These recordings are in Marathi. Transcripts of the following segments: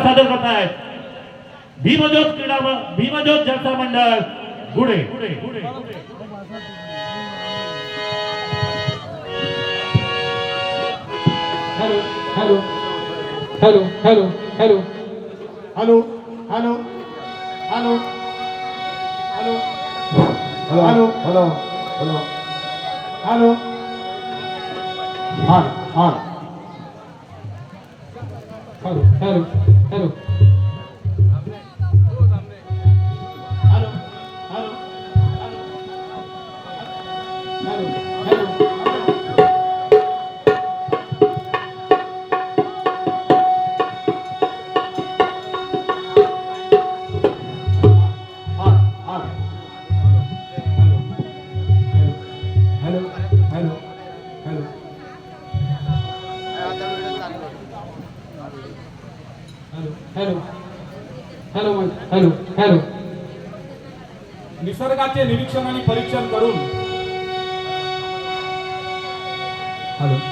सादर करतायत भीमज्योत क्रीडा भीमज्योत जनता मंडळ गुडे hello hello hello hello hello. Hello hello hello hello hello hello hello hello. On hello hello hello hello निरीक्षण आणि परीक्षण करून. हॅलो. हॅलो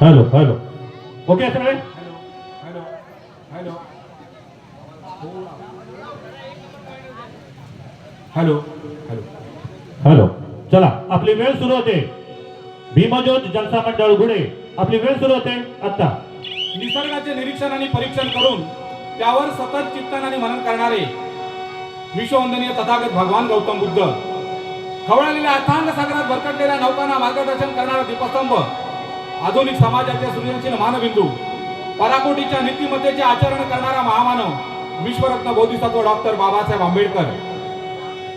हॅलो ओके सगळे hello hello hello hello hello चला आपली वेळ सुरू होते. भीमज्योत जनता मंडळ गुडे आपली वेळ सुरू होते आता निसर्गाचे निरीक्षण आणि परीक्षण करून त्यावर सतत चिंतन आणि मनन करणारे विश्ववंदनीय तथागत भगवान गौतम बुद्ध खवळलेल्या अथांग सागरात भरकटलेल्या नौकांना मार्गदर्शन करणारा दीपस्तंभ आधुनिक समाजाच्या सृजनशील मानबिंदू पराकोटीच्या नीतीमत्तेचे आचरण करणारा महामानव विश्वरत्न बोधिसत्व डॉक्टर बाबासाहेब आंबेडकर.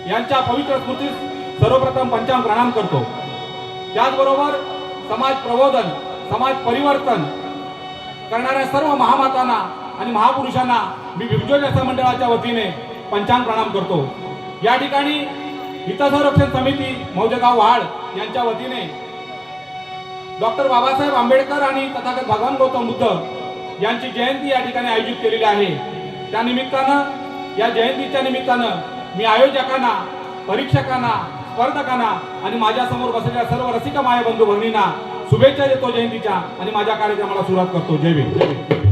यांच्या पवित्र स्मृतीस सर्वप्रथम पंचांग प्रणाम करतो. त्याचबरोबर समाज प्रबोधन समाज परिवर्तन करणाऱ्या सर्व महामातांना आणि महापुरुषांना मी विभजोजसा मंडळाच्या वतीने पंचांग प्रणाम करतो. या ठिकाणी हितसंरक्षण समिती मौजगाव वहाड यांच्या वतीने डॉक्टर बाबासाहेब आंबेडकर आणि तथागत भगवान गौतम बुद्ध यांची जयंती या ठिकाणी आयोजित केलेली आहे. त्या निमित्तानं या जयंतीच्या निमित्तानं मी आयोजकांना परीक्षकांना स्पर्धकांना आणि माझ्यासमोर बसलेल्या सर्व रसिक माया बंधू भगिनींना शुभेच्छा देतो जयंतीच्या आणि माझ्या कार्यक्रमाला सुरुवात करतो. जय भीम जय भीम.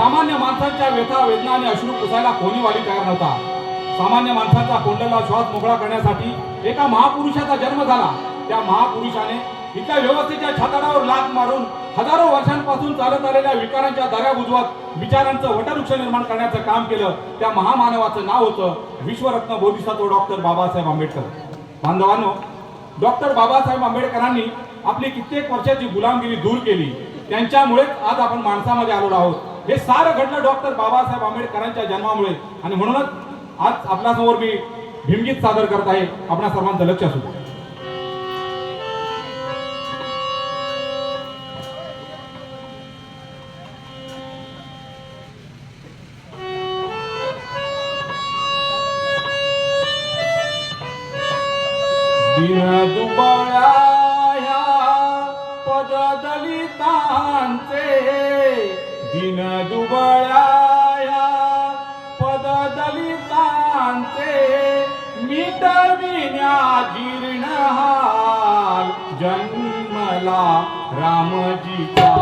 सामान्य माणसांच्या व्यथा वेदना आणि अश्रू पुसायला कोणी वाली तयार नव्हता. सामान्य माणसाचा कोंडला श्वास मोकळा करण्यासाठी एका महापुरुषाचा जन्म झाला. त्या महापुरुषाने इथल्या व्यवस्थेच्या छाताडावर लात मारून हजारो वर्षांपासून चालत आलेल्या विकारांच्या दऱ्या बुजवत विचारांचं वटवृक्ष निर्माण करण्याचं काम केलं. त्या महामानवाचं नाव होतं विश्वरत्न बोधिसत्व डॉक्टर बाबासाहेब आंबेडकर. बांधवांनो डॉक्टर बाबासाहेब आंबेडकरांनी आपली कित्येक वर्षाची गुलामगिरी दूर केली. त्यांच्यामुळेच आज आपण माणसामध्ये आलो आहोत. हे सारं घडलं डॉक्टर बाबासाहेब आंबेडकरांच्या जन्मामुळे. आणि म्हणूनच आज आपल्यासमोर मी भीमगीत सादर करत आहे. आपणा सर्वांचं लक्ष असू दुबळ्या ह्या पद दलितांचे दिन दुबळ्या ह्या पद दलितांचे मिटविण्या जीर्ण हाल जन्मला रामजीचा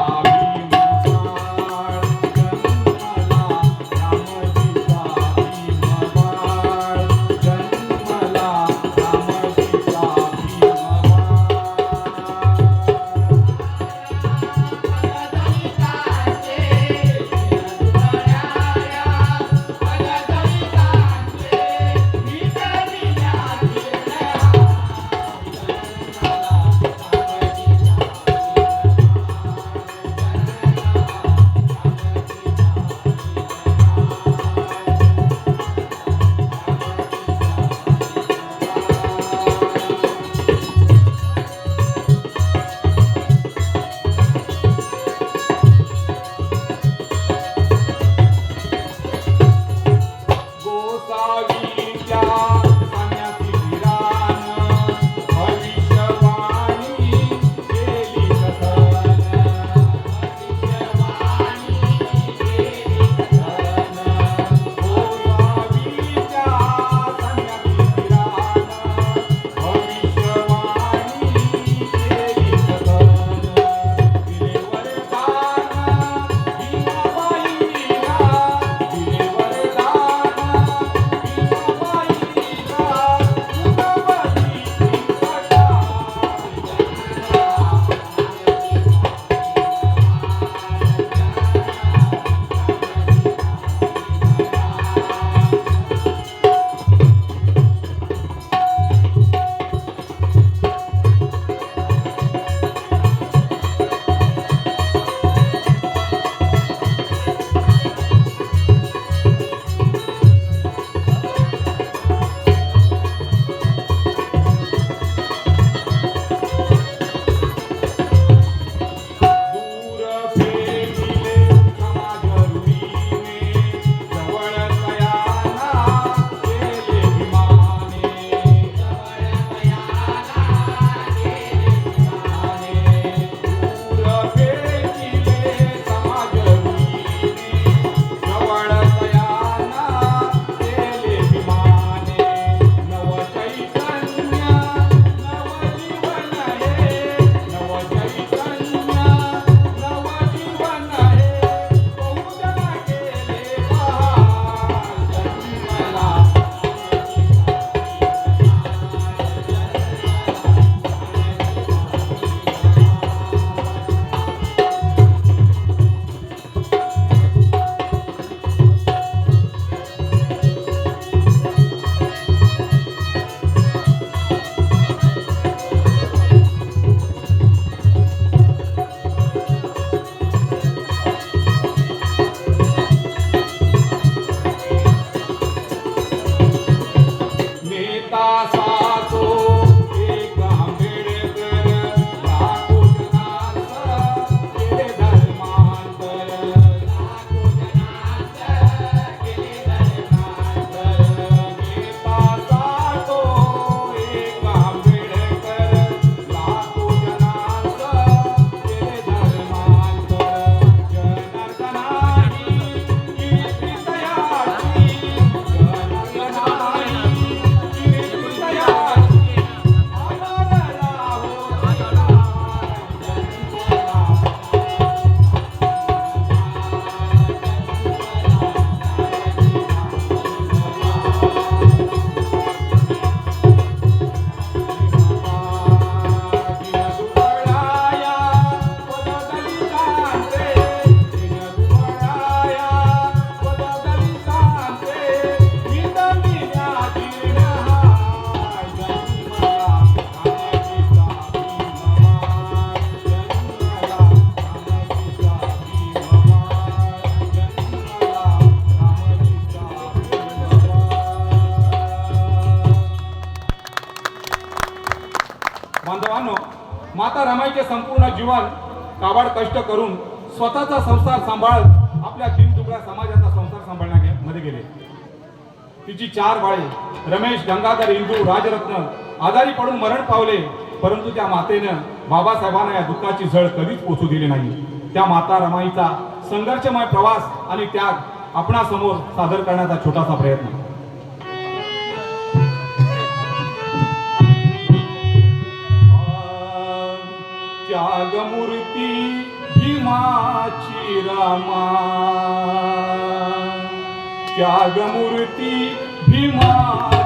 माता रमाईचे संपूर्ण जीवन काबाड कष्ट करून स्वतःचा संसार सांभाळत आपल्या दिनदुबळ्या समाजाचा संसार सांभाळण्यामध्ये गेले. तिची चार बाळे रमेश गंगाधर इंदू राजरत्न आजारी पडून मरण पावले परंतु त्या मातेनं बाबासाहेबांना या दुःखाची झळ कधीच पोचू दिली नाही. त्या माता रमाईचा संघर्षमय प्रवास आणि त्याग आपणासमोर सादर करण्याचा छोटासा प्रयत्न. त्यागमूर्ती भीमाची रामा. त्यागमूर्ती भीमा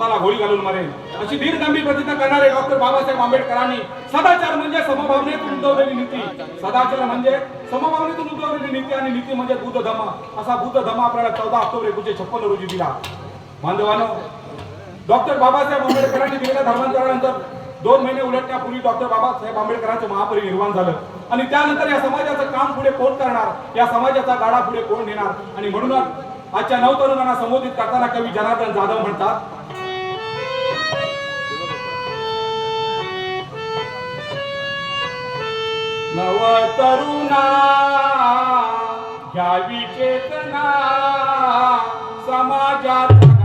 स्वतःला गोळी घालून मरेन अशी दीर्घगंभीर प्रतिज्ञा करणारे डॉक्टर बाबासाहेब आंबेडकरांनी सदाचार म्हणजे समभावनेतून उद्भवलेली नीती. सदाचार म्हणजे समभावनेतून उद्भवलेली नीती आणि नीती म्हणजे बुद्ध धम्म असा बुद्ध धम्म आपल्याला चौदा ऑक्टोबर एकोणीशे छप्पन रोजी दिला. बांधवानो डॉक्टर बाबासाहेब आंबेडकरांनी दिलेल्या धर्मांतरानंतर दोन महिने उलटण्यापूर्वी डॉक्टर बाबासाहेब आंबेडकरांचं महापरिनिर्वाण झालं. आणि त्यानंतर या समाजाचं काम पुढे कोण करणार? या समाजाचा गाडा पुढे कोण नेणार? आणि म्हणूनच आजच्या नवतरुणांना संबोधित करताना कवी जनार्दन जाधव म्हणतात नव तरुणा घ्यावी चेतना समाजात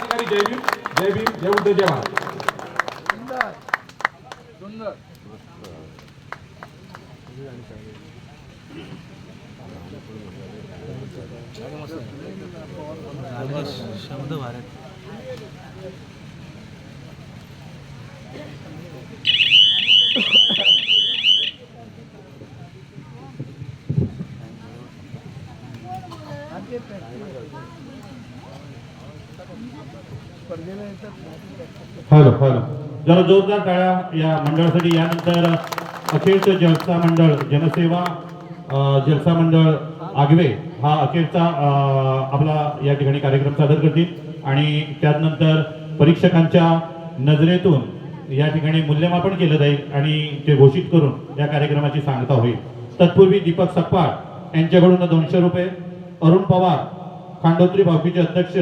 क्रांतिकारी जय भीम जय भीम जय बुद्ध जय भारत. शब्द भारत हॅलो हॅलो जरा जोरदार टाळ्या या मंडळासाठी. यानंतर अखेरचं जलसा मंडळ जनसेवा जलसा मंडळ आगवे हा अखेरचा आपला या ठिकाणी कार्यक्रम सादर करतील. आणि त्यानंतर परीक्षकांच्या नजरेतून या ठिकाणी मूल्यमापन केलं जाईल आणि ते घोषित करून या कार्यक्रमाची सांगता होईल. तत्पूर्वी दीपक सप्पाळ यांच्याकडून दोनशे रुपये अरुण पवार खांडोत्री भावकीचे अध्यक्ष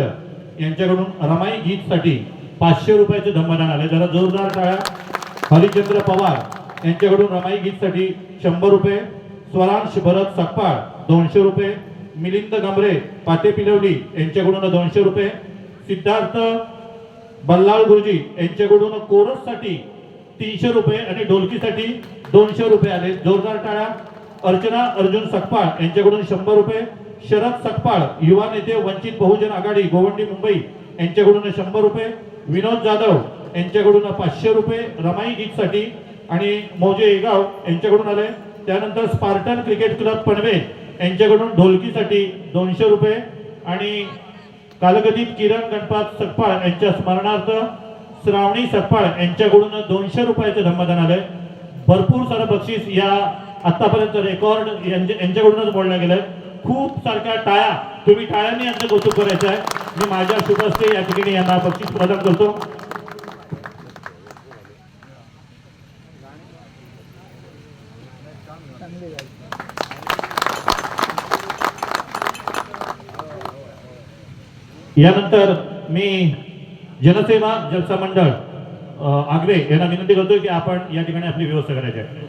यांच्याकडून रमाई गीतसाठी पाचशे रुपयाचे धम्मदान आले. जरा जोरदार टाळ्या हरिचंद्र पवार यांच्याकडून रमाई गीतसाठी शंभर रुपये स्वरांश भरत सकपाळ दोनशे रुपये मिलिंद गमरे पाते पिलवली यांच्याकडून दोनशे रुपये सिद्धार्थ बल्लाळ गुरुजी यांच्याकडून कोरससाठी तीनशे रुपये आणि ढोलकीसाठी दोनशे रुपये आले. जोरदार टाळ्या अर्चना अर्जुन सकपाळ यांच्याकडून शंभर रुपये शरद सकपाळ युवा नेते वंचित बहुजन आघाडी गोवंडी मुंबई यांच्याकडून शंभर रुपये विनोद जाधव यांच्याकडून पाचशे रुपये रमाई गीतसाठी आणि मोजे एगाव यांच्याकडून आले. त्यानंतर स्पार्टन क्रिकेट क्लब पनवे यांच्याकडून ढोलकीसाठी दोनशे रुपये आणि कालगतीत किरण गणपत सकपाळ यांच्या स्मरणार्थ श्रावणी सकपाळ यांच्याकडून दोनशे रुपयाचे धम्मदान आले. भरपूर सारं बक्षीस या आतापर्यंत रेकॉर्ड यांच्या- यांच्याकडूनच बोलण्यात गेलंय. खूप सारख्या टाळ्या तुम्ही टाळ्यांनी यांचं कौतुक करायचं आहे मी माझ्या शुभ या ठिकाणी यांना बक्षीस प्रदान करतो. यानंतर मी जनसेवा जलसा मंडळ आग्रे यांना विनंती करतोय की आपण या ठिकाणी आपली व्यवस्था करायची आहे.